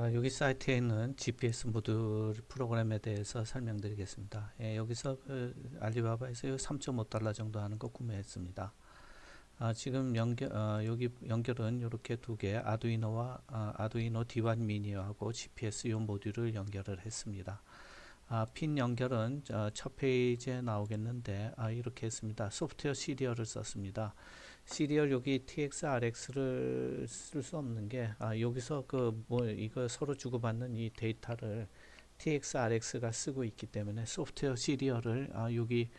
아, 여기 사이트에 있는 GPS 모듈 프로그램에 대해서 설명드리겠습니다. 예, 여기서 그 알리바바에서 3.5달러 정도 하는 거 구매했습니다. 아, 지금 연결 어, 여기 연결은 이렇게 두 개 아두이노와 아, 아두이노 D1 미니하고 GPS 요 모듈을 연결을 했습니다. 아, 핀 연결은 어, 첫 페이지에 나오겠는데 아, 이렇게 했습니다. 소프트웨어 시리얼을 썼습니다. 시리얼 여기 TXRX를 쓸 수 없는 게 아, 여기서 그 뭐 이거 서로 주고받는 이 데이터를 TXRX가 쓰고 있기 때문에 소프트웨어 시리얼을 아, 여기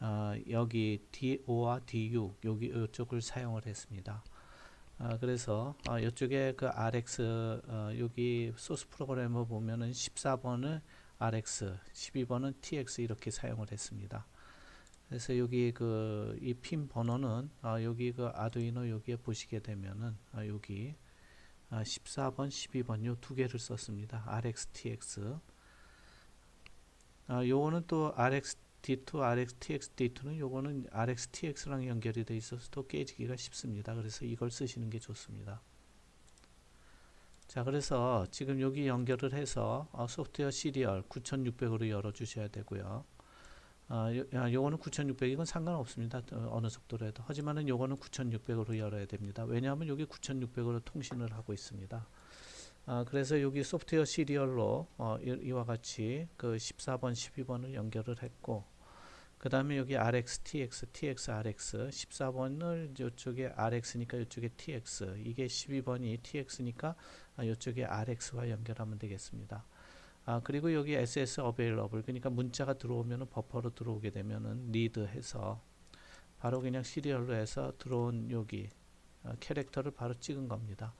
아, 여기 DO와 DU 여기 이쪽을 사용을 했습니다. 아, 그래서 아, 이쪽에 그 RX 어, 여기 소스 프로그래머 보면은 14번을 RX, 12번은 TX 이렇게 사용을 했습니다. 그래서 여기 그 이 핀 번호는 아, 여기 그 아두이노 여기에 보시게 되면은 아, 여기 아, 14번, 12번 요 두 개를 썼습니다. RX, TX. 아, 요거는 또 RX D2, RX, TX, D2는 요거는 RX, TX랑 연결이 돼 있어서 또 깨지기가 쉽습니다. 그래서 이걸 쓰시는 게 좋습니다. 자, 그래서 지금 여기 연결을 해서 어, 소프트웨어 시리얼 9600으로 열어 주셔야 되고요. 아, 요, 아, 요거는 9600 이건 상관없습니다. 어, 어느 속도로 해도. 하지만은 요거는 9600으로 열어야 됩니다. 왜냐하면 여기 9600으로 통신을 하고 있습니다. 아, 그래서 여기 소프트웨어 시리얼로 어, 이, 이와 같이 그 14번, 12번을 연결을 했고 그 다음에 여기 RX, TX, TX, RX 14번을 이쪽에 RX니까 이쪽에 TX 이게 12번이 TX니까 아, 이쪽에 RX와 연결하면 되겠습니다. 아, 그리고 여기 SS available 그러니까 문자가 들어오면은 버퍼로 들어오게 되면은 리드 해서 바로 그냥 시리얼로 해서 들어온 여기 어, 캐릭터를 바로 찍은 겁니다.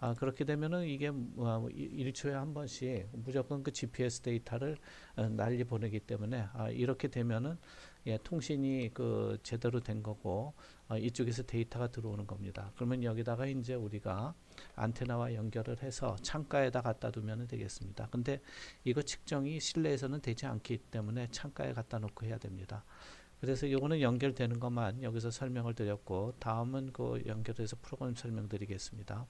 아, 그렇게 되면은 이게 뭐 1초에 한 번씩 무조건 그 GPS 데이터를 어, 날리 보내기 때문에 아, 이렇게 되면은 예, 통신이 그 제대로 된 거고 어, 이쪽에서 데이터가 들어오는 겁니다. 그러면 여기다가 이제 우리가 안테나와 연결을 해서 창가에다 갖다 두면 되겠습니다. 근데 이거 측정이 실내에서는 되지 않기 때문에 창가에 갖다 놓고 해야 됩니다. 그래서 요거는 연결되는 것만 여기서 설명을 드렸고 다음은 그 연결해서 프로그램 설명드리겠습니다.